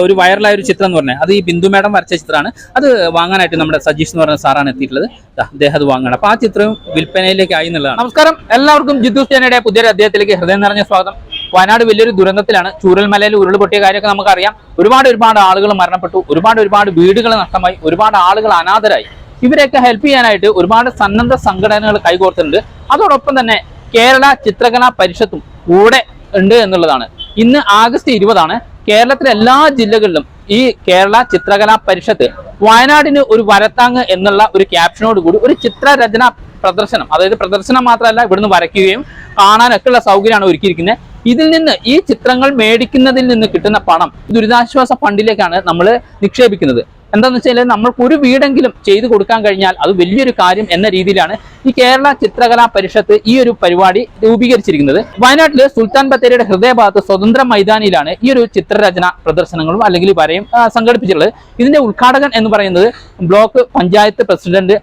ഒരു വൈറലായ ഒരു ചിത്രം എന്ന് പറഞ്ഞാൽ അത് ഈ ബിന്ദു മാഡം വരച്ച ചിത്രമാണ്. അത് വാങ്ങാനായിട്ട് നമ്മുടെ സജീഷ് എന്ന് പറഞ്ഞ സാറാണ് എത്തിയിട്ടുള്ളത്. അദ്ദേഹം അത് വാങ്ങണം അപ്പൊ ആ ചിത്രവും വിൽപ്പനയിലേക്ക് ആയി എന്നുള്ളതാണ്. നമസ്കാരം. എല്ലാവർക്കും ജിദ്ദു സേനയുടെ പുതിയൊരു അദ്ദേഹത്തിലേക്ക് ഹൃദയം നിറഞ്ഞ സ്വാഗതം. വയനാട് വലിയൊരു ദുരന്തത്തിലാണ്. ചൂരൽമലയിൽ ഉരുൾപൊട്ടിയ കാര്യമൊക്കെ നമുക്കറിയാം. ഒരുപാട് ഒരുപാട് ആളുകൾ മരണപ്പെട്ടു. ഒരുപാട് ഒരുപാട് വീടുകൾ നഷ്ടമായി. ഒരുപാട് ആളുകൾ അനാഥരായി. ഇവരെയൊക്കെ ഹെൽപ്പ് ചെയ്യാനായിട്ട് ഒരുപാട് സന്നദ്ധ സംഘടനകൾ കൈകോർത്തിട്ടുണ്ട്. അതോടൊപ്പം തന്നെ കേരള ചിത്രകലാ പരിഷത്തും കൂടെ ഉണ്ട് എന്നുള്ളതാണ്. ഇന്ന് ആഗസ്റ്റ് ഇരുപതാണ്. കേരളത്തിലെ എല്ലാ ജില്ലകളിലും ഈ കേരള ചിത്രകലാ പരിഷത്ത് വയനാടിന് ഒരു വരത്താങ് എന്നുള്ള ഒരു ക്യാപ്ഷനോട് കൂടി ഒരു ചിത്രരചന പ്രദർശനം അതായത് പ്രദർശനം മാത്രമല്ല ഇവിടുന്ന് വരയ്ക്കുകയും കാണാനൊക്കെ ഉള്ള സൗകര്യമാണ് ഒരുക്കിയിരിക്കുന്നത്. ഇതിൽ നിന്ന് ഈ ചിത്രങ്ങൾ മേടിക്കുന്നതിൽ നിന്ന് കിട്ടുന്ന പണം ദുരിതാശ്വാസ ഫണ്ടിലേക്കാണ് നമ്മൾ നിക്ഷേപിക്കുന്നത്. എന്താന്ന് വെച്ചാൽ നമ്മൾക്ക് ഒരു വീടെങ്കിലും ചെയ്തു കൊടുക്കാൻ കഴിഞ്ഞാൽ അത് വലിയൊരു കാര്യം എന്ന രീതിയിലാണ് ഈ കേരള ചിത്രകലാ പരിഷത്ത് ഈ ഒരു പരിപാടി രൂപീകരിച്ചിരിക്കുന്നത്. വയനാട്ടിലെ സുൽത്താൻ ബത്തേരിയുടെ ഹൃദയഭാഗത്ത് സ്വതന്ത്ര മൈതാനിയിലാണ് ഈ ഒരു ചിത്രരചന പ്രദർശനങ്ങളും അല്ലെങ്കിൽ വരയും സംഘടിപ്പിച്ചിട്ടുള്ളത്. ഇതിന്റെ ഉദ്ഘാടകൻ എന്ന് പറയുന്നത് ബ്ലോക്ക് പഞ്ചായത്ത് പ്രസിഡന്റ്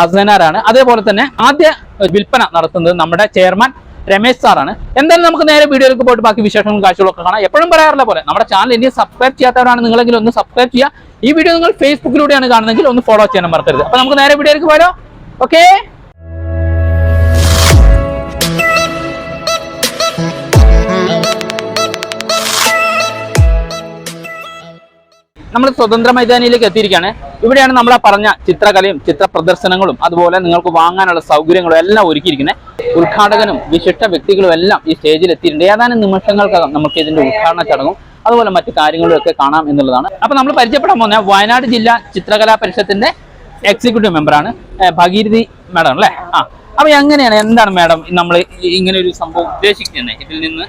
ഹസനാറാണ് അതേപോലെ തന്നെ ആദ്യ വിൽപ്പന നടത്തുന്നത് നമ്മുടെ ചെയർമാൻ രമേശ് സാറാണ്. എന്തായാലും നമുക്ക് നേരെ വീഡിയോയിലേക്ക് പോയിട്ട് ബാക്കി വിശേഷങ്ങളും കാഴ്ചകളൊക്കെ കാണാം. എപ്പോഴും പറയാറുള്ള പോലെ നമ്മുടെ ചാനൽ ഇനി സബ്സ്ക്രൈബ് ചെയ്യാത്തവരാണ് നിങ്ങളെങ്കിലും ഒന്ന് സബ്സ്ക്രൈബ് ചെയ്യുക. ഈ വീഡിയോ നിങ്ങൾ ഫേസ്ബുക്കിലൂടെയാണ് കാണുന്നതെങ്കിൽ ഒന്ന് ഫോളോ ചെയ്യാൻ മറക്കരുത്. അപ്പൊ നമുക്ക് നേരെ വീഡിയോയിലേക്ക് പോയാലോ? ഓക്കേ നമ്മൾ സ്വതന്ത്ര മൈതാനിയിലേക്ക് എത്തിയിരിക്കുകയാണ്. ഇവിടെയാണ് നമ്മൾ പറഞ്ഞ ചിത്രകലയും ചിത്ര പ്രദർശനങ്ങളും അതുപോലെ നിങ്ങൾക്ക് വാങ്ങാനുള്ള സൗകര്യങ്ങളും എല്ലാം ഒരുക്കിയിരിക്കുന്നത്. ഉദ്ഘാടകനും വിശിഷ്ട വ്യക്തികളും എല്ലാം ഈ സ്റ്റേജിൽ എത്തിയിട്ടുണ്ട്. ഏതാനും നിമിഷങ്ങൾക്കകം നമുക്ക് ഇതിന്റെ ഉദ്ഘാടന ചടങ്ങും അതുപോലെ മറ്റു കാര്യങ്ങളും ഒക്കെ കാണാം എന്നുള്ളതാണ്. അപ്പൊ നമ്മൾ പരിചയപ്പെടാൻ പോകുന്ന വയനാട് ജില്ലാ ചിത്രകലാ പരിഷത്തിന്റെ എക്സിക്യൂട്ടീവ് മെമ്പറാണ് ഭഗീരഥി മാഡം അല്ലേ? ആ അപ്പൊ എങ്ങനെയാണ് എന്താണ് മാഡം നമ്മൾ ഇങ്ങനെ ഒരു സംഭവം ഉദ്ദേശിക്കുന്നത്? ഇതിൽ നിന്ന്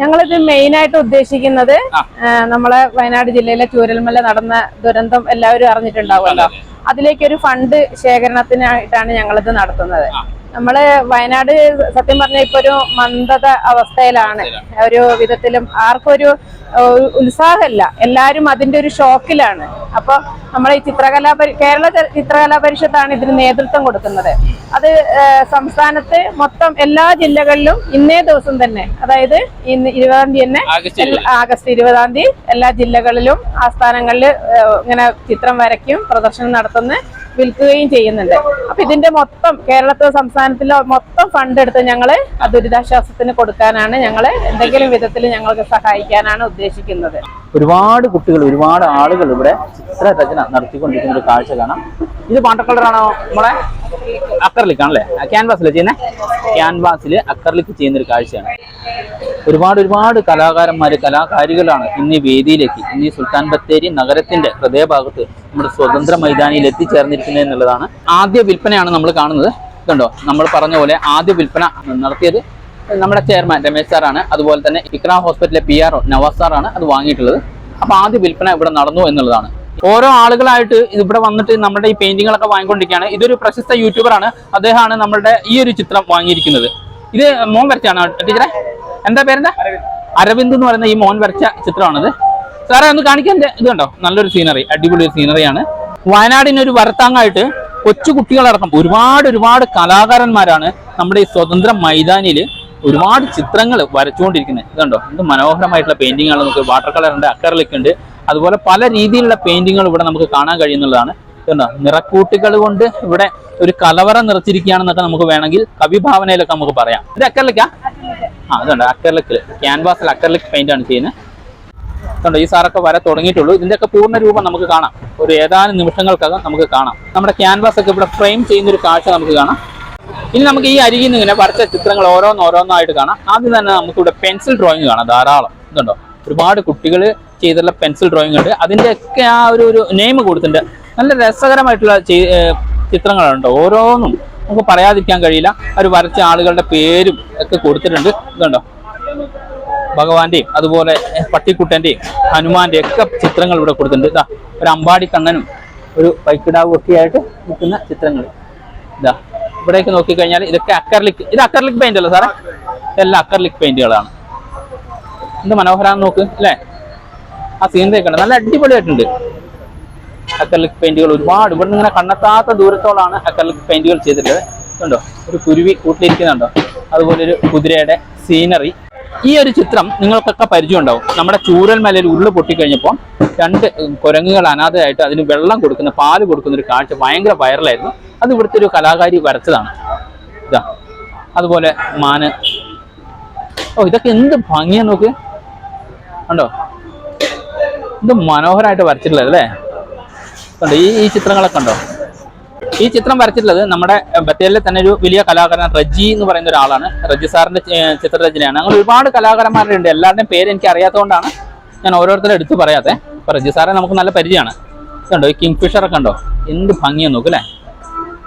ഞങ്ങളിത് മെയിൻ ആയിട്ട് ഉദ്ദേശിക്കുന്നത് നമ്മളെ വയനാട് ജില്ലയിലെ ചൂരൽമല നടന്ന ദുരന്തം എല്ലാവരും അറിഞ്ഞിട്ടുണ്ടാവുമല്ലോ. അതിലേക്കൊരു ഫണ്ട് ശേഖരണത്തിനായിട്ടാണ് ഞങ്ങളിത് നടത്തുന്നത്. നമ്മൾ വയനാട് സത്യം പറഞ്ഞ ഇപ്പൊ ഒരു മന്ദത അവസ്ഥയിലാണ്. ഒരു വിധത്തിലും ആർക്കും ഒരു ഉത്സാഹമല്ല എല്ലാരും അതിന്റെ ഒരു ഷോക്കിലാണ്. അപ്പൊ നമ്മളെ ഈ ചിത്രകലാ പരി- കേരള ചിത്രകലാ പരിഷത്താണ് ഇതിന് നേതൃത്വം കൊടുക്കുന്നത്. അത് സംസ്ഥാനത്ത് മൊത്തം എല്ലാ ജില്ലകളിലും ഇന്നേ ദിവസം തന്നെ അതായത് ഇന്ന് ഇരുപതാം തീയതി തന്നെ ആഗസ്റ്റ് ഇരുപതാം. തീയതി എല്ലാ ജില്ലകളിലും ആസ്ഥാനങ്ങളിൽ ഇങ്ങനെ ചിത്രം വരയ്ക്കും പ്രദർശനം നടത്തുന്ന വിൽക്കുകയും ചെയ്യുന്നുണ്ട്. അപ്പൊ ഇതിന്റെ മൊത്തം കേരളത്തിലെ സംസ്ഥാനത്തിലെ മൊത്തം ഫണ്ട് എടുത്ത് ഞങ്ങൾ ആ ദുരിതാശ്വാസത്തിന് കൊടുക്കാനാണ് ഞങ്ങൾ എന്തെങ്കിലും വിധത്തിൽ ഞങ്ങൾക്ക് സഹായിക്കാനാണ് ഉദ്ദേശിക്കുന്നത്. ഒരുപാട് കുട്ടികൾ ഒരുപാട് ആളുകൾ ഇവിടെ ചിത്രരചന നടത്തിക്കൊണ്ടിരിക്കുന്ന ഒരു കാഴ്ച കാണാം. ഇത് വാട്ടർ കളറാണോ നമ്മളെ അക്കർലിക്കാണല്ലേ ക്യാൻവാസിലെ ചെയ്യുന്നത് ക്യാൻവാസിൽ അക്കർലിക്ക് ചെയ്യുന്ന ഒരു കാഴ്ചയാണ്. ഒരുപാട് ഒരുപാട് കലാകാരന്മാർ കലാകാരികളാണ് ഇന്ന് വേദിയിലേക്ക് ഇന്ന് സുൽത്താൻ ബത്തേരി നഗരത്തിന്റെ ഹൃദയഭാഗത്ത് നമ്മുടെ സ്വതന്ത്ര മൈതാനിയിൽ എത്തിച്ചേർന്നിരിക്കുന്നത് എന്നുള്ളതാണ് ആദ്യ വിൽപ്പനയാണ് നമ്മൾ കാണുന്നത്. കണ്ടോ നമ്മൾ പറഞ്ഞ പോലെ ആദ്യ വിൽപ്പന നടത്തിയത് നമ്മുടെ ചെയർമാൻ രമേശ് സാറാണ്. അതുപോലെ തന്നെ ഇക്രാം ഹോസ്പിറ്റലിലെ പി ആർ ഒ നവാസ് സാറാണ് അത് വാങ്ങിയിട്ടുള്ളത്. അപ്പൊ ആദ്യ വിൽപ്പന ഇവിടെ നടന്നു എന്നുള്ളതാണ്. ഓരോ ആളുകളായിട്ട് ഇവിടെ വന്നിട്ട് നമ്മുടെ ഈ പെയിന്റിങ്ങുകളൊക്കെ വാങ്ങിക്കൊണ്ടിരിക്കുകയാണ്. ഇതൊരു പ്രശസ്ത യൂട്യൂബറാണ്. അദ്ദേഹമാണ് നമ്മുടെ ഈ ഒരു ചിത്രം വാങ്ങിയിരിക്കുന്നത്. ഇത് മോൻ വരച്ചാണ് ടീച്ചറെ? എന്താ പേരെന്താ? അരവിന്ദ് എന്ന് പറയുന്ന ഈ മോൻ വരച്ച ചിത്രമാണിത്. സാറേ ഒന്ന് കാണിക്കാൻ ഇത് കണ്ടോ? നല്ലൊരു സീനറി അടിപൊളി സീനറിയാണ് സീനറിയാണ് വയനാടിനൊരു വരത്താങ്ങായിട്ട് കൊച്ചു കുട്ടികളടക്കം ഒരുപാട് ഒരുപാട് കലാകാരന്മാരാണ് നമ്മുടെ ഈ സ്വതന്ത്ര മൈതാനിയിൽ ഒരുപാട് ചിത്രങ്ങൾ വരച്ചുകൊണ്ടിരിക്കുന്നത്. ഇതുണ്ടോ എന്ത് മനോഹരമായിട്ടുള്ള പെയിന്റിങ്ങുകൾ നമുക്ക് വാട്ടർ ഉണ്ട് അക്കറിലിക്ക് ഉണ്ട്. അതുപോലെ പല രീതിയിലുള്ള പെയിന്റിങ്ങുകൾ ഇവിടെ നമുക്ക് കാണാൻ കഴിയുന്നുള്ളതാണ്. ഇതുണ്ടോ നിറക്കൂട്ടുകൾ കൊണ്ട് ഇവിടെ ഒരു കലവറ നിറച്ചിരിക്കുകയാണെന്നൊക്കെ നമുക്ക് വേണമെങ്കിൽ കവിഭാവനയിലൊക്കെ നമുക്ക് പറയാം. ഇത് അക്കറിലിക്കാ ആ അതുണ്ട് അക്കർലിക്കിൽ ക്യാൻവാസിൽ അക്കർലിക് പെയിന്റ് ആണ് ചെയ്യുന്നത് അതുകൊണ്ട് ഈ സാറൊക്കെ വര തുടങ്ങിയിട്ടുള്ളൂ. ഇതിന്റെയൊക്കെ പൂർണ രൂപം നമുക്ക് കാണാം. ഒരു ഏതാനും നിമിഷങ്ങൾക്കകം നമുക്ക് കാണാം. നമ്മുടെ ക്യാൻവാസ് ഒക്കെ ഇവിടെ ഫ്രെയിം ചെയ്യുന്ന ഒരു കാഴ്ച നമുക്ക് കാണാം. ഇനി നമുക്ക് ഈ അരികിൽ നിന്ന് ഇങ്ങനെ വരച്ച ചിത്രങ്ങൾ ഓരോന്ന് ഓരോന്നായിട്ട് കാണാം. ആദ്യം തന്നെ നമുക്കിവിടെ പെൻസിൽ ഡ്രോയിങ് കാണാം ധാരാളം. ഇതുണ്ടോ? ഒരുപാട് കുട്ടികൾ ചെയ്തിട്ടുള്ള പെൻസിൽ ഡ്രോയിങ് ഉണ്ട്. അതിന്റെയൊക്കെ ആ ഒരു ഒരു നെയിം കൊടുത്തിട്ടുണ്ട്. നല്ല രസകരമായിട്ടുള്ള ചിത്രങ്ങളുണ്ട്. ഓരോന്നും നമുക്ക് പറയാതിരിക്കാൻ കഴിയില്ല. അവർ വരച്ച ആളുകളുടെ പേരും ഒക്കെ കൊടുത്തിട്ടുണ്ട്. ഇതുണ്ടോ? ഭഗവാന്റെയും അതുപോലെ പട്ടിക്കുട്ടന്റെയും ഹനുമാന്റെയും ഒക്കെ ചിത്രങ്ങൾ ഇവിടെ കൊടുത്തിട്ടുണ്ട്. ഇതാ ഒരു അമ്പാടി കണ്ണനും ഒരു പൈക്കിടാവും ഒക്കെ ആയിട്ട് നിൽക്കുന്ന ചിത്രങ്ങൾ. ഇതാ ഇവിടേക്ക് നോക്കിക്കഴിഞ്ഞാൽ ഇതൊക്കെ അക്കർലിക് ഇത് അക്കർലിക് പെയിന്റ് അല്ലേ സാറേ? ഇതെല്ലാം അക്കർലിക് പെയിന്റുകളാണ് എന്ത് മനോഹരാന്ന് നോക്ക് അല്ലേ? ആ സീൻ ഒക്കെ ഉണ്ട് നല്ല അടിപൊളിയായിട്ടുണ്ട്. അക്കർലിക് പെയിന്റുകൾ ഒരുപാട്. ഇവിടെ നിന്ന് ഇങ്ങനെ കണ്ണെത്താത്ത ദൂരത്തോളാണ് അക്കലിക് പെയിന്റുകൾ ചെയ്തിട്ടുള്ളത്. കണ്ടോ? ഒരു കുരുവി കൂട്ടിലിരിക്കുന്നുണ്ടോ? അതുപോലെ ഒരു കുതിരയുടെ സീനറി ഈ ഒരു ചിത്രം നിങ്ങൾക്കൊക്കെ പരിചയം ഉണ്ടാവും നമ്മുടെ ചൂരൽ മലയിൽ ഉള്ളു പൊട്ടിക്കഴിഞ്ഞപ്പോൾ രണ്ട് കുരങ്ങുകൾ അനാഥയായിട്ട് അതിന് വെള്ളം കൊടുക്കുന്ന പാൽ കൊടുക്കുന്ന ഒരു കാഴ്ച ഭയങ്കര വൈറലായിരുന്നു. അത് ഇവിടുത്തെ ഒരു കലാകാരി വരച്ചതാണ്. ഇതാ. അതുപോലെ മാന്. ഓ ഇതൊക്കെ എന്ത് ഭംഗിയാ നോക്ക്. ഉണ്ടോ എന്ത് മനോഹരമായിട്ട് വരച്ചിട്ടുള്ളത് അല്ലേ? കണ്ടോ? ഈ ഈ ചിത്രങ്ങളൊക്കെ ഉണ്ടോ ഈ ചിത്രം വരച്ചിട്ടുള്ളത് നമ്മുടെ ബത്തേലിലെ തന്നെ ഒരു വലിയ കലാകാരൻ റജി എന്ന് പറയുന്ന ഒരാളാണ്. റജി സാറിന്റെ ചിത്രരചനയാണ്. അങ്ങനെ ഒരുപാട് കലാകാരന്മാരുണ്ട്. എല്ലാവരുടെയും പേര് എനിക്ക് അറിയാത്തതുകൊണ്ടാണ് ഞാൻ ഓരോരുത്തരും എടുത്തു പറയാത്തെ. അപ്പൊ റജി സാറെ നമുക്ക് നല്ല പരിചയമാണ്. കണ്ടോ? ഈ കിങ് ഫിഷർ ഒക്കെ ഉണ്ടോ എന്ത് ഭംഗിയാ നോക്ക് അല്ലേ?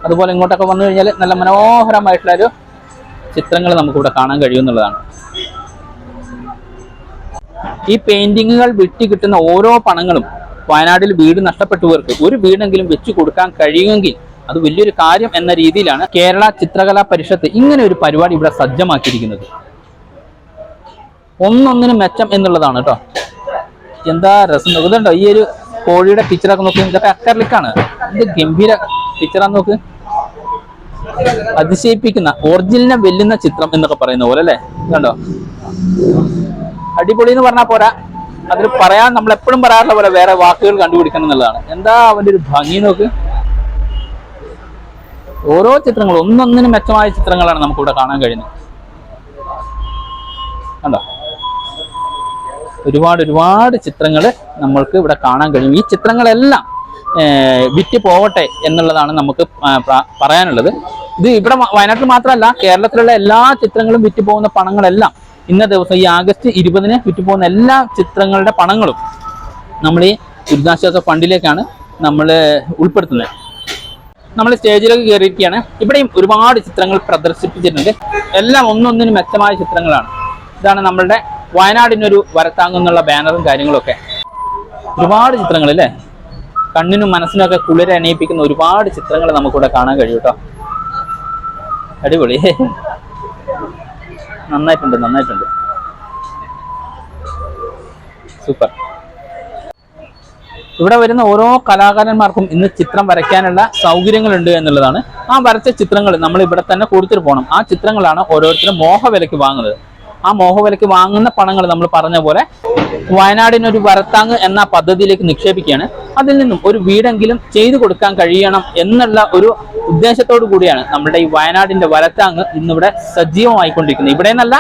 അതുപോലെ ഇങ്ങോട്ടൊക്കെ വന്നു കഴിഞ്ഞാൽ നല്ല മനോഹരമായിട്ടുള്ള ഒരു ചിത്രങ്ങൾ നമുക്കിവിടെ കാണാൻ കഴിയുമെന്നുള്ളതാണ് ഈ പെയിന്റിങ്ങുകൾ വിട്ടി കിട്ടുന്ന ഓരോ പണങ്ങളും വയനാട്ടിൽ വീട് നഷ്ടപ്പെട്ടവർക്ക് ഒരു വീടെങ്കിലും വെച്ചു കൊടുക്കാൻ കഴിയുമെങ്കിൽ അത് വലിയൊരു കാര്യം എന്ന രീതിയിലാണ് കേരള ചിത്രകലാ പരിഷത്ത് ഇങ്ങനെ ഒരു പരിപാടി ഇവിടെ സജ്ജമാക്കിയിരിക്കുന്നത്. ഒന്നൊന്നിന് മെച്ചം എന്നുള്ളതാണ് കേട്ടോ. എന്താ രസം? നോക്കുന്നുണ്ടോ ഈ ഒരു കോഴിയുടെ പിക്ചറൊക്കെ നോക്കി. ഇതൊക്കെ അക്കർലിക്കാണ് ഇത് ഗംഭീര പിക്ചറാന്ന് നോക്ക്. അതിശയിപ്പിക്കുന്ന ഒറിജിനലിനെ വെല്ലുന്ന ചിത്രം എന്നൊക്കെ പറയുന്ന പോലെ അല്ലേ? കണ്ടോ അടിപൊളി എന്ന് പറഞ്ഞാൽ പോരാ. അതിൽ പറയാൻ നമ്മൾ എപ്പോഴും പറയാറുള്ള പോലെ വേറെ വാക്കുകൾ കണ്ടുപിടിക്കണം എന്നുള്ളതാണ്. എന്താ അവന്റെ ഒരു ഭംഗി നോക്ക്. ഓരോ ചിത്രങ്ങളും ഒന്നൊന്നിനും മെച്ചമായ ചിത്രങ്ങളാണ് നമുക്ക് ഇവിടെ കാണാൻ കഴിയുന്നത്. കണ്ടോ? ഒരുപാട് ഒരുപാട് ചിത്രങ്ങൾ നമ്മൾക്ക് ഇവിടെ കാണാൻ കഴിയും. ഈ ചിത്രങ്ങളെല്ലാം വിറ്റ് പോവട്ടെ എന്നുള്ളതാണ് നമുക്ക് പറയാനുള്ളത്. ഇത് ഇവിടെ വയനാട്ടിൽ മാത്രമല്ല കേരളത്തിലുള്ള എല്ലാ ചിത്രങ്ങളും വിറ്റ് പോകുന്ന പണങ്ങളെല്ലാം ഇന്ന ദിവസം ഈ ആഗസ്റ്റ് ഇരുപതിന് വിറ്റുപോകുന്ന എല്ലാ ചിത്രങ്ങളുടെ പണങ്ങളും നമ്മൾ ഈ ദുരിതാശ്വാസ ഫണ്ടിലേക്കാണ് നമ്മൾ ഉൾപ്പെടുത്തുന്നത്. നമ്മൾ സ്റ്റേജിലേക്ക് കയറിയിരിക്കുകയാണ്. ഇവിടെയും ഒരുപാട് ചിത്രങ്ങൾ പ്രദർശിപ്പിച്ചിട്ടുണ്ട്. എല്ലാം ഒന്നൊന്നിനും മെച്ചമായ ചിത്രങ്ങളാണ്. ഇതാണ് നമ്മളുടെ വയനാടിനൊരു വരത്താങ്ങുന്നുള്ള ബാനറും കാര്യങ്ങളൊക്കെ. ഒരുപാട് ചിത്രങ്ങൾ അല്ലേ? കണ്ണിനും മനസ്സിനൊക്കെ കുളിരണിയിപ്പിക്കുന്ന ഒരുപാട് ചിത്രങ്ങൾ നമുക്കിവിടെ കാണാൻ കഴിയൂട്ടോ അടിപൊളി. നന്നായിട്ടുണ്ട് നന്നായിട്ടുണ്ട്. സൂപ്പർ. ഇവിടെ വരുന്ന ഓരോ കലാകാരന്മാർക്കും ഇന്ന് ചിത്രം വരയ്ക്കാനുള്ള സൗകര്യങ്ങളുണ്ട് എന്നുള്ളതാണ്. ആ വരച്ച ചിത്രങ്ങൾ നമ്മൾ ഇവിടെ തന്നെ കൊടുത്തിട്ട് പോകണം. ആ ചിത്രങ്ങളാണ് ഓരോരുത്തരും മോഹവിലയ്ക്ക് വാങ്ങുന്നത്. ആ മോഹവിലയ്ക്ക് വാങ്ങുന്ന പണങ്ങൾ നമ്മൾ പറഞ്ഞ പോലെ വയനാടിനൊരു വരത്താങ് എന്ന പദ്ധതിയിലേക്ക് നിക്ഷേപിക്കുകയാണ്. അതിൽ നിന്നും ഒരു വീടെങ്കിലും ചെയ്തു കൊടുക്കാൻ കഴിയണം എന്നുള്ള ഒരു ഉദ്ദേശത്തോടു കൂടിയാണ് നമ്മുടെ ഈ വയനാടിന്റെ വരത്താങ് ഇന്നിവിടെ സജീവമായിക്കൊണ്ടിരിക്കുന്നത്. ഇവിടെ നിന്നല്ല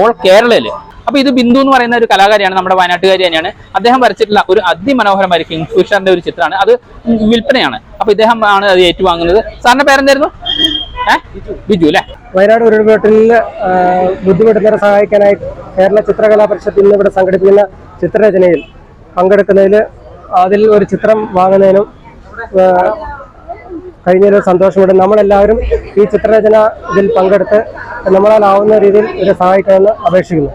ഓൾ കേരളയിൽ. അപ്പൊ ഇത് ബിന്ദു എന്ന് പറയുന്ന ഒരു കലാകാരിയാണ് നമ്മുടെ വയനാട്ടുകാരി തന്നെയാണ്. അദ്ദേഹം വരച്ചിട്ടുള്ള ഒരു അതിമനോഹരമായ കിങ് ഫിഷറിന്റെ ഒരു ചിത്രമാണ്. അത് വിൽപ്പനയാണ്. അപ്പൊ ഇദ്ദേഹം ആണ് അത് ഏറ്റുവാങ്ങുന്നത്. സാറിന്റെ പേരെന്തായിരുന്നു? ബിജു. അല്ലേ? വയനാട് ഉരുൾപൊട്ടലിൽ ബുദ്ധിമുട്ടുന്നവരെ സഹായിക്കാനായി കേരള ചിത്രകലാ പരിഷത്ത് ഇന്ന് ഇവിടെ സംഘടിപ്പിക്കുന്ന ചിത്രരചനയിൽ പങ്കെടുക്കുന്നതിൽ അതിൽ ഒരു ചിത്രം വാങ്ങുന്നതിനും കഴിഞ്ഞൊരു സന്തോഷമുണ്ട്. നമ്മളെല്ലാവരും ഈ ചിത്രരചന ഇതിൽ പങ്കെടുത്ത് നമ്മളാലാവുന്ന രീതിയിൽ ഇവരെ സഹായിക്കണമെന്ന് അപേക്ഷിക്കുന്നു.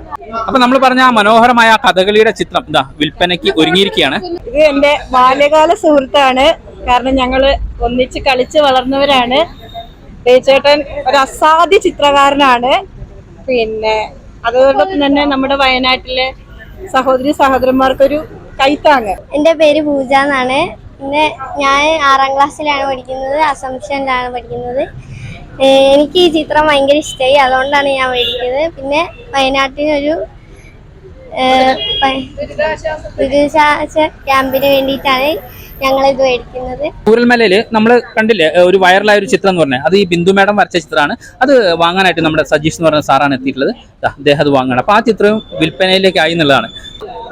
അപ്പൊ നമ്മൾ പറഞ്ഞ ആ മനോഹരമായ കഥകളിയുടെ ചിത്രം ഇതാ വിൽപ്പനയ്ക്ക് ഒരുങ്ങിയിരിക്കുകയാണ്. ഇത് എന്റെ ബാല്യകാല സുഹൃത്താണ്. കാരണം ഞങ്ങൾ ഒന്നിച്ച് കളിച്ച് വളർന്നവരാണ്. തേച്ചേട്ടൻ ഒരു അസാധ്യ ചിത്രകാരനാണ്. പിന്നെ അതോടൊപ്പം തന്നെ നമ്മുടെ വയനാട്ടിലെ സഹോദരി സഹോദരന്മാർക്കൊരു കൈത്താങ്. എന്റെ പേര് പൂജ എന്നാണ്. പിന്നെ ഞാൻ ആറാം ക്ലാസ്സിലാണ് പഠിക്കുന്നത് അസംഷനിലാണ് പഠിക്കുന്നത്. എനിക്ക് ഈ ചിത്രം ഭയങ്കര ഇഷ്ടമായി അതുകൊണ്ടാണ് ഞാൻ മേടിക്കുന്നത്. പിന്നെ വയനാട്ടിനൊരു ദുരിതാശ്വാസ ക്യാമ്പിന് വേണ്ടിയിട്ടാണ് മേടിക്കുന്നത്. ചൂരൽമലയിൽ നമ്മൾ കണ്ടില്ലേ ഒരു വൈറലായ ഒരു ചിത്രം എന്ന് പറഞ്ഞാൽ അത് ഈ ബിന്ദു മേഡം വരച്ച ചിത്രമാണ്. അത് വാങ്ങാനായിട്ട് നമ്മുടെ സജീഷ് എന്ന് പറഞ്ഞ സാറാണ് എത്തിയിട്ടുള്ളത്. ദാ, അദ്ദേഹം അത് വാങ്ങണം അപ്പൊ ആ ചിത്രവും വിൽപ്പനയിലേക്ക് ആയി എന്നുള്ളതാണ്.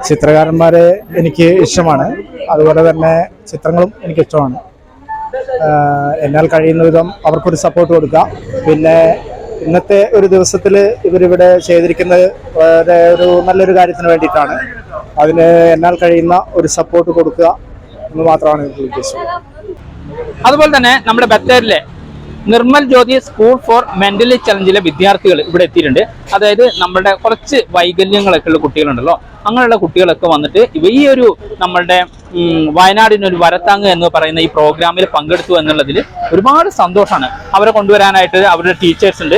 ചിത്രകാരന്മാരെ എനിക്ക് ഇഷ്ടമാണ്. അതുപോലെ തന്നെ ചിത്രങ്ങളും എനിക്ക് ഇഷ്ടമാണ്. എന്നാൽ കഴിയുന്ന വിധം അവർക്കൊരു സപ്പോർട്ട് കൊടുക്കുക. പിന്നെ ഇന്നത്തെ ഒരു ദിവസത്തിൽ ഇവരിവിടെ ചെയ്തിരിക്കുന്നത് വളരെ ഒരു നല്ലൊരു കാര്യത്തിന് വേണ്ടിയിട്ടാണ്. അതിന് എന്നാൽ കഴിയുന്ന ഒരു സപ്പോർട്ട് കൊടുക്കുക. എന്ന് മാത്രമാണ് എനിക്ക് ഉദ്ദേശം അതുപോലെ തന്നെ നമ്മുടെ ബത്തേരിലെ Nirmal Jyoti school for mentally ചലഞ്ചിലെ വിദ്യാർത്ഥികൾ ഇവിടെ എത്തിയിട്ടുണ്ട്. അതായത് നമ്മുടെ കുറച്ച് വൈകല്യങ്ങളൊക്കെ ഉള്ള കുട്ടികളുണ്ടല്ലോ. അങ്ങനെയുള്ള കുട്ടികളൊക്കെ വന്നിട്ട് ഈ ഒരു നമ്മളുടെ വയനാടിനൊരു വരത്താങ് എന്ന് പറയുന്ന ഈ പ്രോഗ്രാമിൽ പങ്കെടുത്തു എന്നുള്ളതിൽ ഒരുപാട് സന്തോഷമാണ്. അവരെ കൊണ്ടുവരാനായിട്ട് അവരുടെ ടീച്ചേഴ്സ് ഉണ്ട്.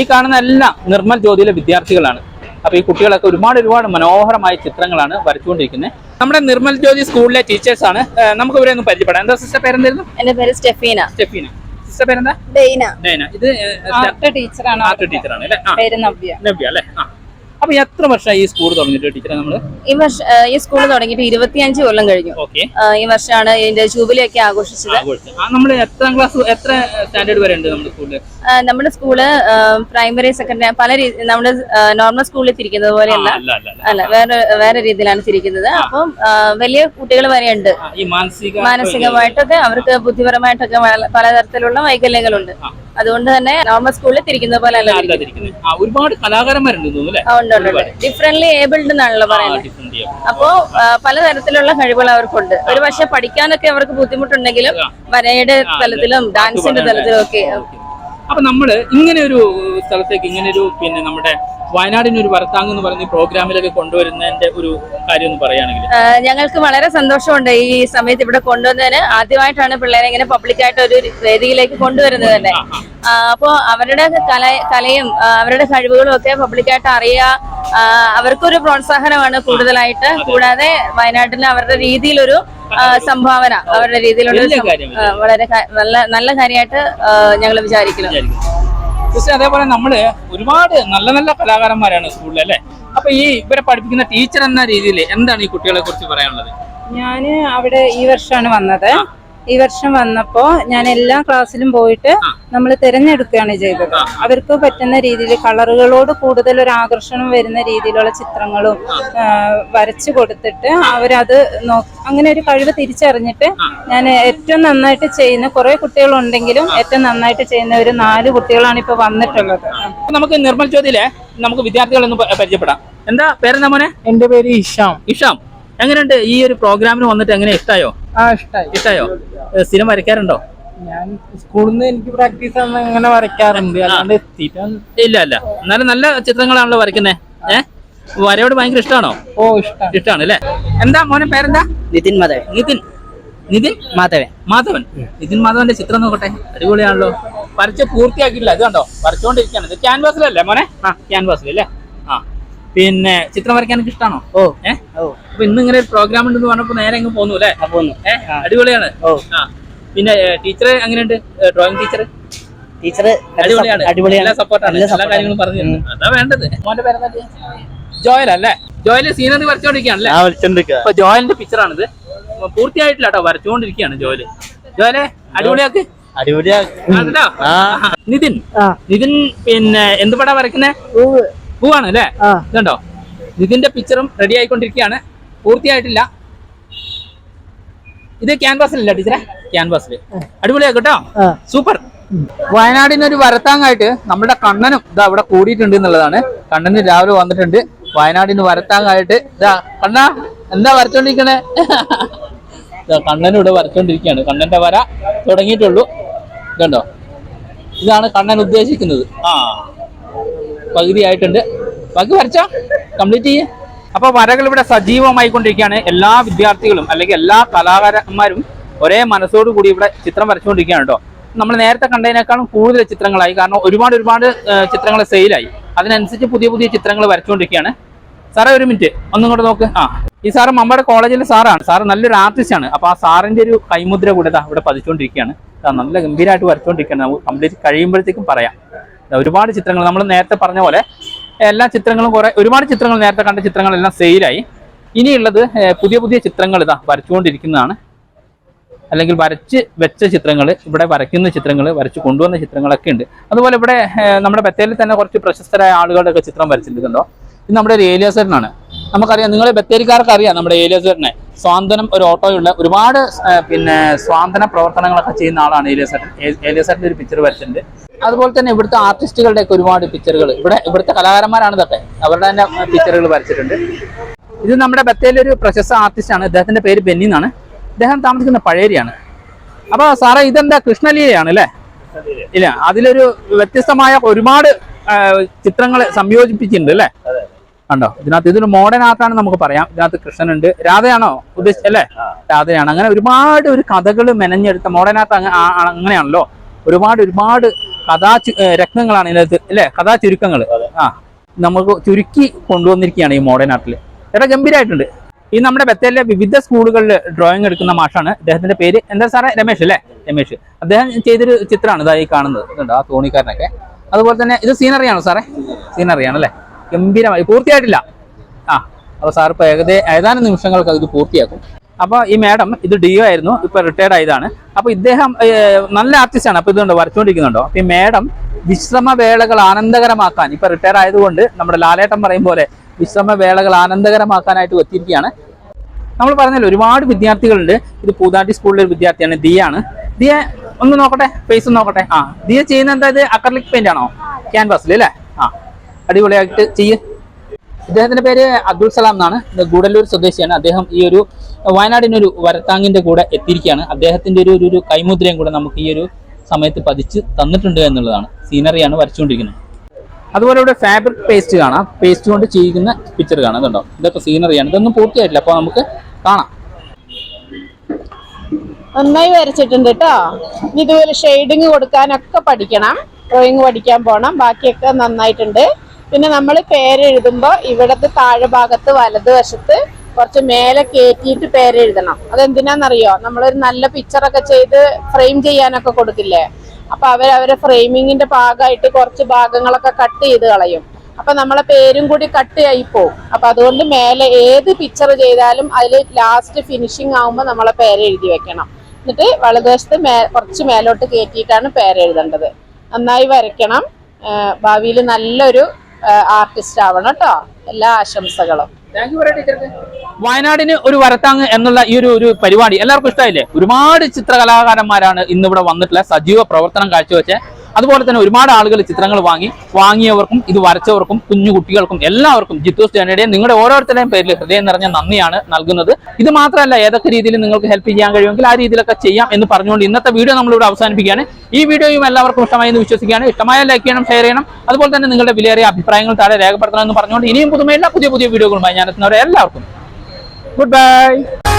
ഈ കാണുന്ന എല്ലാം നിർമ്മൽ ജ്യോതിയിലെ വിദ്യാർത്ഥികളാണ്. അപ്പൊ ഈ കുട്ടികളൊക്കെ ഒരുപാട് ഒരുപാട് മനോഹരമായ ചിത്രങ്ങളാണ് വരച്ചുകൊണ്ടിരിക്കുന്നത്. നമ്മുടെ നിർമ്മൽ ജ്യോതി സ്കൂളിലെ ടീച്ചേഴ്സ് ആണ്. നമുക്ക് ഇവരെ ഒന്ന് പരിചയപ്പെടാം. എന്താ സിസ്റ്റർ പേരെന്തായിരുന്നു? എന്റെ പേര് സ്റ്റെഫീന. സ്റ്റെഫീന. സിസ്റ്റർ പേരെന്താ? ഡേന ഇത് ടീച്ചറാണ് ടീച്ചറാണ് അല്ലേ? പേര് നവ്യ. നവ്യ അല്ലേ? ആ. അപ്പൊ എത്ര വർഷമായി ഈ സ്കൂൾ തുടങ്ങിയിട്ട് ടീച്ചറെ നമ്മൾ? ഈ വർഷം ഈ സ്കൂൾ തുടങ്ങിയിട്ട് ഇരുപത്തിയഞ്ച് കൊല്ലം കഴിഞ്ഞു. ഓക്കെ ഈ വർഷമാണ് ഇതിന്റെ ജൂബിലി ഒക്കെ ആഘോഷിച്ചത്. നമ്മൾ എത്രാം ക്ലാസ് എത്ര സ്റ്റാൻഡേർഡ് വരെ ഉണ്ട് നമ്മുടെ നമ്മുടെ സ്കൂൾ പ്രൈമറി സെക്കൻഡറി പല രീതി നമ്മുടെ നോർമൽ സ്കൂളിൽ തിരിക്കുന്നത് പോലെയല്ല അല്ല. വേറെ വേറെ രീതിയിലാണ് തിരിക്കുന്നത്. അപ്പം വലിയ കുട്ടികൾ വരെ ഉണ്ട്. മാനസികമായിട്ടൊക്കെ അവർക്ക് ബുദ്ധിപരമായിട്ടൊക്കെ പലതരത്തിലുള്ള വൈകല്യങ്ങളുണ്ട്. അതുകൊണ്ട് തന്നെ നോർമൽ സ്കൂളിൽ തിരിക്കുന്ന പോലെ അല്ല. ഒരുപാട് കലാകാരന്മാരുണ്ട് ഡിഫറെന്റ് ഡിഫറെന്റ്ലി ഏബിൾഡ് എന്നാണല്ലോ പറയുന്നത്. അപ്പോ പലതരത്തിലുള്ള കഴിവുകൾ അവർക്കുണ്ട്. ഒരു പക്ഷെ പഠിക്കാനൊക്കെ അവർക്ക് ബുദ്ധിമുട്ടുണ്ടെങ്കിലും വരയുടെ തലത്തിലും ഡാൻസിന്റെ തലത്തിലും ഒക്കെ അപ്പൊ നമ്മൾ ഇങ്ങനെ ഒരു സ്ഥലത്തേക്ക് ഇങ്ങനെ ഒരു പിന്നെ നമ്മുടെ വയനാടിന് ഒരു വരത്താങ് എന്ന് പറയുന്ന പ്രോഗ്രാമിലൊക്കെ കൊണ്ടുവരുന്നതിന്റെ ഒരു കാര്യം പറയുകയാണെങ്കിൽ. ഞങ്ങൾക്ക് വളരെ സന്തോഷമുണ്ട് ഈ സമയത്ത് ഇവിടെ കൊണ്ടുവന്നതിന്. ആദ്യമായിട്ടാണ് പിള്ളേരെ ഇങ്ങനെ പബ്ലിക്കായിട്ട് ഒരു വേദിയിലേക്ക് കൊണ്ടുവരുന്നത് തന്നെ. ആ, അപ്പോ അവരുടെ കല കലയും അവരുടെ കഴിവുകളും ഒക്കെ പബ്ലിക്കായിട്ട് അറിയുക അവർക്കൊരു പ്രോത്സാഹനമാണ് കൂടുതലായിട്ട്. കൂടാതെ വയനാട്ടിൽ അവരുടെ രീതിയിലൊരു സംഭാവന അവരുടെ രീതിയിലുള്ള വളരെ നല്ല നല്ല കാര്യമായിട്ട് ഞങ്ങൾ വിചാരിക്കുന്നു. പക്ഷെ അതേപോലെ നമ്മൾ ഒരുപാട് നല്ല നല്ല കലാകാരന്മാരാണ് സ്കൂളിൽ അല്ലേ? അപ്പൊ ഈ ഇവരെ പഠിപ്പിക്കുന്ന ടീച്ചർ എന്ന രീതിയിൽ എന്താണ് ഈ കുട്ടികളെ കുറിച്ച് പറയാനുള്ളത്? ഞാൻ അവിടെ ഈ വർഷമാണ് വന്നത്. ഈ വർഷം വന്നപ്പോ ഞാൻ എല്ലാ ക്ലാസ്സിലും പോയിട്ട് നമ്മൾ തിരഞ്ഞെടുക്കുകയാണ് ചെയ്തത്. അവർക്ക് പറ്റുന്ന രീതിയിൽ കളറുകളോട് കൂടുതൽ ഒരു ആകർഷണം വരുന്ന രീതിയിലുള്ള ചിത്രങ്ങളും വരച്ചു കൊടുത്തിട്ട് അവരത് നോ അങ്ങനെ ഒരു കഴിവ് തിരിച്ചറിഞ്ഞിട്ട് ഞാൻ ഏറ്റവും നന്നായിട്ട് ചെയ്യുന്ന കുറെ കുട്ടികളുണ്ടെങ്കിലും ഏറ്റവും നന്നായിട്ട് ചെയ്യുന്ന ഒരു നാല് കുട്ടികളാണ് ഇപ്പൊ വന്നിട്ടുള്ളത്. നമുക്ക് നിർമ്മൽ ചോദ്യയിലെ നമുക്ക് വിദ്യാർത്ഥികളൊന്ന് പരിചയപ്പെടാം. എന്താ പേരെന്താ മോനെ? എന്റെ പേര് ഇഷാം. ഇഷാം. എങ്ങനെയുണ്ട് ഈ ഒരു പ്രോഗ്രാമിന് വന്നിട്ട് എങ്ങനെ ഇഷ്ടായോ? ഇഷ്ടായി. സ്ഥിരം വരയ്ക്കാറുണ്ടോ? ഞാൻ സ്കൂളിൽ നിന്ന് എനിക്ക് പ്രാക്ടീസ് അങ്ങനെ വരയ്ക്കാറുണ്ട്. അല്ലാണ്ട് എത്തിയിട്ട് ഇല്ല അല്ല എന്നാലും നല്ല ചിത്രങ്ങളാണല്ലോ വരയ്ക്കുന്നത് ഏഹ് വരയോട് ഭയങ്കര ഇഷ്ടമാണോ ഓ ഇഷ്ടം ഇഷ്ടമാണ് അല്ലേ? എന്താ മോനെ പേരെന്താ? നിതിൻ മാധവൻ. നിതിൻ. നിതിൻ? മാധവൻ. മാധവൻ. നിതിൻ മാധവന്റെ ചിത്രം നോക്കട്ടെ. അടിപൊളിയാണല്ലോ. വരച്ച് പൂർത്തിയാക്കിയില്ല. ഇത് കണ്ടോ? വരച്ചോണ്ടിരിക്കാണ്. ഇത് ക്യാൻവാസിലല്ലേ മോനെ? ആ ആ പിന്നെ ചിത്രം വരയ്ക്കാനൊക്കെ ഇഷ്ടമാണോ ഓ. ഏഹ് അപ്പൊ ഇന്ന് ഇങ്ങനെ ഒരു പ്രോഗ്രാം ഉണ്ടെന്ന് പറഞ്ഞപ്പോ നേരെ അങ്ങ് പോന്നു അല്ലേ? പോന്നു. ഏഹ് അടിപൊളിയാണ്. ഓ. ആ. പിന്നെ ടീച്ചർ എങ്ങനെയുണ്ട്? ഡ്രോയിങ് ടീച്ചർ ടീച്ചർ അടിപൊളിയാണ്. അടിപൊളിയാണ്. എല്ലാ സപ്പോർട്ടാണ് എല്ലാ കാര്യങ്ങളും പറഞ്ഞു. അതാ വേണ്ടത്. മോന്റെ പേരെന്താ? ജോയൽ അല്ലേ? ജോയൽ സീനറി വരച്ചോണ്ടിരിക്കുകയാണല്ലേ അപ്പൊ ജോയലിന്റെ പിക്ചറാണിത് പൂർത്തിയായിട്ടില്ല കേട്ടോ വരച്ചുകൊണ്ടിരിക്കുകയാണ് ജോയൽ. ജോയലെ അടിപൊളിയാക്ക്. അടിപൊളിയാ. ആ. നിതിൻ. ആ. നിതിൻ പിന്നെ എന്ത് പടാ വരയ്ക്കുന്നേ? പൂവാണ് അല്ലേ ഇതുണ്ടോ? ഇതിന്റെ പിക്ചറും റെഡി ആയിക്കൊണ്ടിരിക്കുകയാണ്. പൂർത്തിയായിട്ടില്ല. ഇത് ക്യാൻവാസിലല്ല ടീച്ചറെ? ക്യാൻവാസിൽ അടിപൊളിയാ കേട്ടോ? സൂപ്പർ. വയനാടിന് ഒരു വരത്താങ്ങായിട്ട് നമ്മുടെ കണ്ണനും ഇതാ അവിടെ കൂടിയിട്ടുണ്ട് എന്നുള്ളതാണ്. കണ്ണന് രാവിലെ വന്നിട്ടുണ്ട്. വയനാടിന് വരത്താങ്ങായിട്ട് ഇതാ കണ്ണ എന്താ വരച്ചോണ്ടിരിക്കണേ? ഇതാ കണ്ണനും ഇവിടെ വരച്ചോണ്ടിരിക്കുകയാണ്. കണ്ണന്റെ വര തുടങ്ങിയിട്ടുള്ളൂ. ഇതുണ്ടോ? ഇതാണ് കണ്ണൻ ഉദ്ദേശിക്കുന്നത്. ആ. പകുതി ആയിട്ടുണ്ട് ബാക്കി വരച്ചോ. കംപ്ലീറ്റ് ചെയ്യേ. അപ്പൊ വരകൾ ഇവിടെ സജീവമായിക്കൊണ്ടിരിക്കുകയാണ്. എല്ലാ വിദ്യാർത്ഥികളും അല്ലെങ്കിൽ എല്ലാ കലാകാരന്മാരും ഒരേ മനസ്സോടു കൂടി ഇവിടെ ചിത്രം വരച്ചുകൊണ്ടിരിക്കുകയാണ് കേട്ടോ. നമ്മൾ നേരത്തെ കണ്ടതിനേക്കാളും കൂടുതൽ ചിത്രങ്ങളായി. കാരണം ഒരുപാട് ഒരുപാട് ചിത്രങ്ങൾ സെയിലായി. അതിനനുസരിച്ച് പുതിയ പുതിയ ചിത്രങ്ങൾ വരച്ചുകൊണ്ടിരിക്കുകയാണ്. സാറേ ഒരു മിനിറ്റ്. ഒന്നും കൂടെ നോക്ക്. ആ. ഈ സാറ് നമ്മുടെ കോളേജിലെ സാറാണ്. സാറ് നല്ലൊരു ആർട്ടിസ്റ്റാണ് ആണ്. അപ്പൊ ആ സാറിന്റെ ഒരു കൈമുദ്ര കൂടെ ഇവിടെ പതിച്ചുകൊണ്ടിരിക്കുകയാണ്. നല്ല ഗംഭീരമായിട്ട് വരച്ചുകൊണ്ടിരിക്കുകയാണ്. നമുക്ക് കംപ്ലീറ്റ് കഴിയുമ്പോഴത്തേക്കും പറയാം. ഒരുപാട് ചിത്രങ്ങൾ നമ്മൾ നേരത്തെ പറഞ്ഞ പോലെ എല്ലാ ചിത്രങ്ങളും കുറെ ഒരുപാട് ചിത്രങ്ങൾ നേരത്തെ കണ്ട ചിത്രങ്ങളെല്ലാം സെയിലായി. ഇനിയുള്ളത് പുതിയ പുതിയ ചിത്രങ്ങൾ ഇതാ വരച്ചുകൊണ്ടിരിക്കുന്നതാണ്. അല്ലെങ്കിൽ വരച്ച് വെച്ച ചിത്രങ്ങൾ ഇവിടെ വരയ്ക്കുന്ന ചിത്രങ്ങൾ വരച്ച് കൊണ്ടുവന്ന ചിത്രങ്ങളൊക്കെ ഉണ്ട്. അതുപോലെ ഇവിടെ നമ്മുടെ ബത്തേലിൽ തന്നെ കുറച്ച് പ്രശസ്തരായ ആളുകളുടെ ഒക്കെ ചിത്രം വരച്ചിട്ടുണ്ടോ ഇത് നമ്മുടെ ഒരു ഏലിയാസറിനാണ് നമുക്കറിയാം നിങ്ങളെ ബത്തേരിക്കാർക്ക് അറിയാം നമ്മുടെ ഏലിയസേട്ടനെ സ്വാന്തനം ഒരു ഓട്ടോയുള്ള ഒരുപാട് പിന്നെ സ്വാന്തന പ്രവർത്തനങ്ങളൊക്കെ ചെയ്യുന്ന ആളാണ് ഏലിയസേട്ടൻ ഏലിയസേട്ടന്റെ ഒരു പിക്ചർ വരച്ചിട്ടുണ്ട്. അതുപോലെ തന്നെ ഇവിടുത്തെ ആർട്ടിസ്റ്റുകളുടെ ഒക്കെ ഒരുപാട് പിക്ചറുകൾ ഇവിടെ ഇവിടുത്തെ കലാകാരന്മാരാണ് ഇതൊക്കെ. അവരുടെ തന്നെ പിക്ചറുകൾ വരച്ചിട്ടുണ്ട്. ഇത് നമ്മുടെ ബത്തേരിലെ ഒരു പ്രശസ്ത ആർട്ടിസ്റ്റ് ആണ്. ഇദ്ദേഹത്തിന്റെ പേര് ബെന്നി എന്നാണ്. ഇദ്ദേഹം താമസിക്കുന്ന പഴേരിയാണ്. അപ്പൊ സാറേ ഇതെന്താ കൃഷ്ണലീലയാണ് അല്ലേ? ഇല്ല അതിലൊരു വ്യത്യസ്തമായ ഒരുപാട് ചിത്രങ്ങൾ സംയോജിപ്പിച്ചിട്ടുണ്ട് അല്ലേ? കണ്ടോ? ഇതിനകത്ത് ഇതൊരു മോഡേൺ ആർട്ടാണ് നമുക്ക് പറയാം. ഇതിനകത്ത് കൃഷ്ണനുണ്ട്. രാധയാണോ ഉദ്ദേശിച്ചത് അല്ലേ? രാധയാണ്. അങ്ങനെ ഒരുപാട് ഒരു കഥകൾ മെനഞ്ഞെടുത്ത ആ- അങ്ങനെയാണല്ലോ. ഒരുപാട് ഒരുപാട് കഥാ രത്നങ്ങളാണ് ഇതിനകത്ത് അല്ലേ? കഥാ ചുരുക്കങ്ങൾ ആ. നമുക്ക് ചുരുക്കി കൊണ്ടുവന്നിരിക്കുകയാണ് ഈ മോഡേൺ ആർട്ടിൽ ചേട്ടാ ഗംഭീരമായിട്ടുണ്ട് ഈ നമ്മുടെ ബത്തേലിലെ വിവിധ സ്കൂളുകളിൽ ഡ്രോയിങ് എടുക്കുന്ന മാഷാണ്. അദ്ദേഹത്തിന്റെ പേര് എന്താ സാറേ? രമേശ് അല്ലേ? രമേശ് അദ്ദേഹം ചെയ്തൊരു ചിത്രമാണ് ഇതായി കാണുന്നത്. ഇതുണ്ട് ആ തോണിക്കാരനൊക്കെ. അതുപോലെ തന്നെ ഇത് സീനറിയാണോ സാറേ? സീനറിയാണ് അല്ലേ ഗംഭീരമായി. പൂർത്തിയായിട്ടില്ല. ആ അപ്പോൾ സാർ ഇപ്പോൾ ഏകദേശം ഏതാനും നിമിഷങ്ങൾക്ക് ഇത് പൂർത്തിയാക്കും. അപ്പോൾ ഈ മാഡം ഇത് ഡിഒ ആയിരുന്നു. ഇപ്പോൾ റിട്ടയർഡ് ആയതാണ്. അപ്പോൾ ഇദ്ദേഹം നല്ല ആർട്ടിസ്റ്റാണ് അപ്പോൾ ഇതുണ്ട് വരച്ചുകൊണ്ടിരിക്കുന്നുണ്ടോ അപ്പോൾ ഈ മാഡം വിശ്രമവേളകൾ ആനന്ദകരമാക്കാൻ ഇപ്പോൾ റിട്ടയർ ആയതുകൊണ്ട് നമ്മുടെ ലാലേട്ടൻ പറയും പോലെ വിശ്രമവേളകൾ ആനന്ദകരമാക്കാനായിട്ട് എത്തിയിരിക്കുകയാണ് നമ്മൾ പറഞ്ഞല്ലോ ഒരുപാട് വിദ്യാർത്ഥികളുണ്ട്. ഇത് പൂതാട്ടി സ്കൂളിലെ ഒരു വിദ്യാർത്ഥിയാണ് ദിയാണ് ദിയ ഒന്ന് നോക്കട്ടെ ഫേസ് നോക്കട്ടെ. ആ ദിയ ചെയ്യുന്ന എന്താ ഇത്? അക്രലിക് പെയിന്റ് ആണോ? ക്യാൻവാസിൽ അല്ലേ? അടിപൊളിയായിട്ട് ചെയ്യ്. അദ്ദേഹത്തിന്റെ പേര് അബ്ദുൾ സലാം എന്നാണ്. ഗൂഡല്ലൂർ സ്വദേശിയാണ്. അദ്ദേഹം ഈ ഒരു വയനാടിനൊരു വരത്താങ്ങിന്റെ കൂടെ എത്തിയിരിക്കുകയാണ്. അദ്ദേഹത്തിന്റെ ഒരു ഒരു- കൈമുദ്രയും കൂടെ നമുക്ക് ഈ ഒരു സമയത്ത് പതിച്ച് തന്നിട്ടുണ്ട് എന്നുള്ളതാണ്. സീനറിയാണ് വരച്ചുകൊണ്ടിരിക്കുന്നത്. അതുപോലെ ഇവിടെ ഫാബ്രിക് പേസ്റ്റ് കാണാം. പേസ്റ്റ് കൊണ്ട് ചെയ്യുന്ന പിക്ചർ കാണാം. ഇതുണ്ടോ ഇതൊക്കെ സീനറിയാണ് ഇതൊന്നും പൂർത്തിയായിട്ടില്ല. അപ്പോൾ നമുക്ക് കാണാം. നന്നായി വരച്ചിട്ടുണ്ട് കേട്ടോ ഇതുപോലെ ഷെയ്ഡിങ് കൊടുക്കാനൊക്കെ പഠിക്കണം. ഡ്രോയിങ് പഠിക്കാൻ പോണം. ബാക്കിയൊക്കെ നന്നായിട്ടുണ്ട്. പിന്നെ നമ്മൾ പേരെഴുതുമ്പോൾ ഇവിടത്തെ താഴെ ഭാഗത്ത് വലതുവശത്ത് കുറച്ച് മേലെ കയറ്റിയിട്ട് പേരെഴുതണം. അതെന്തിനാണെന്നറിയോ നമ്മളൊരു നല്ല പിക്ചറൊക്കെ ചെയ്ത് ഫ്രെയിം ചെയ്യാനൊക്കെ കൊടുക്കില്ലേ? അപ്പൊ അവർ അവരെ ഫ്രെയിമിങ്ങിന്റെ ഭാഗമായിട്ട് കുറച്ച് ഭാഗങ്ങളൊക്കെ കട്ട് ചെയ്ത് കളയും. അപ്പൊ നമ്മളെ പേരും കൂടി കട്ട് ആയി പോകും അപ്പൊ അതുകൊണ്ട് മേലെ ഏത് പിക്ചർ ചെയ്താലും അതിൽ ലാസ്റ്റ് ഫിനിഷിംഗ് ആവുമ്പോൾ നമ്മളെ പേര് എഴുതി വെക്കണം. എന്നിട്ട് വലതുവശത്ത് മേ കുറച്ച് മേലോട്ട് കയറ്റിയിട്ടാണ് പേരെഴുതേണ്ടത്. നന്നായി വരയ്ക്കണം. ഭാവിയിൽ നല്ലൊരു ആർട്ടിസ്റ്റ് ആവണം കേട്ടോ എല്ലാ ആശംസകളും. വയനാടിന് ഒരു വരത്താങ് എന്നുള്ള ഈ ഒരു ഒരു പരിപാടി എല്ലാവർക്കും ഇഷ്ടമായില്ലേ ഒരുപാട് ചിത്രകലാകാരന്മാരാണ് ഇന്ന് ഇവിടെ വന്നിട്ടുള്ള സജീവ പ്രവർത്തനം കാഴ്ചവെച്ച്. അതുപോലെ തന്നെ ഒരുപാട് ആളുകൾ ചിത്രങ്ങൾ വാങ്ങി വാങ്ങിയവർക്കും ഇത് വരച്ചവർക്കും കുഞ്ഞു കുട്ടികൾക്കും എല്ലാവർക്കും ജിത്തോസ് ജനയുടെയും നിങ്ങളുടെ ഓരോരുത്തരുടെയും പേരിൽ ഹൃദയം നിറഞ്ഞ നന്ദിയാണ് നൽകുന്നത്. ഇത് മാത്രമല്ല ഏതൊക്കെ രീതിയിൽ നിങ്ങൾക്ക് ഹെൽപ്പ് ചെയ്യാൻ കഴിയുമെങ്കിൽ ആ രീതിയിലൊക്കെ ചെയ്യാം എന്ന് പറഞ്ഞുകൊണ്ട് ഇന്നത്തെ വീഡിയോ നമ്മളിവിടെ അവസാനിപ്പിക്കുകയാണ്. ഈ വീഡിയോയും എല്ലാവർക്കും ഇഷ്ടമായി എന്ന് വിശ്വസിക്കുകയാണ്. ഇഷ്ടമായ ലൈക്ക് ചെയ്യണം ഷെയർ ചെയ്യണം. അതുപോലെ തന്നെ നിങ്ങളുടെ വിലയേറിയ അഭിപ്രായങ്ങൾ താഴെ രേഖപ്പെടുത്തണം എന്ന് പറഞ്ഞുകൊണ്ട് ഇനിയും പുതുമയുള്ള പുതിയ പുതിയ വീഡിയോകളുമായി ഞാൻ എത്തുന്നവരെ എല്ലാവർക്കും. Good bye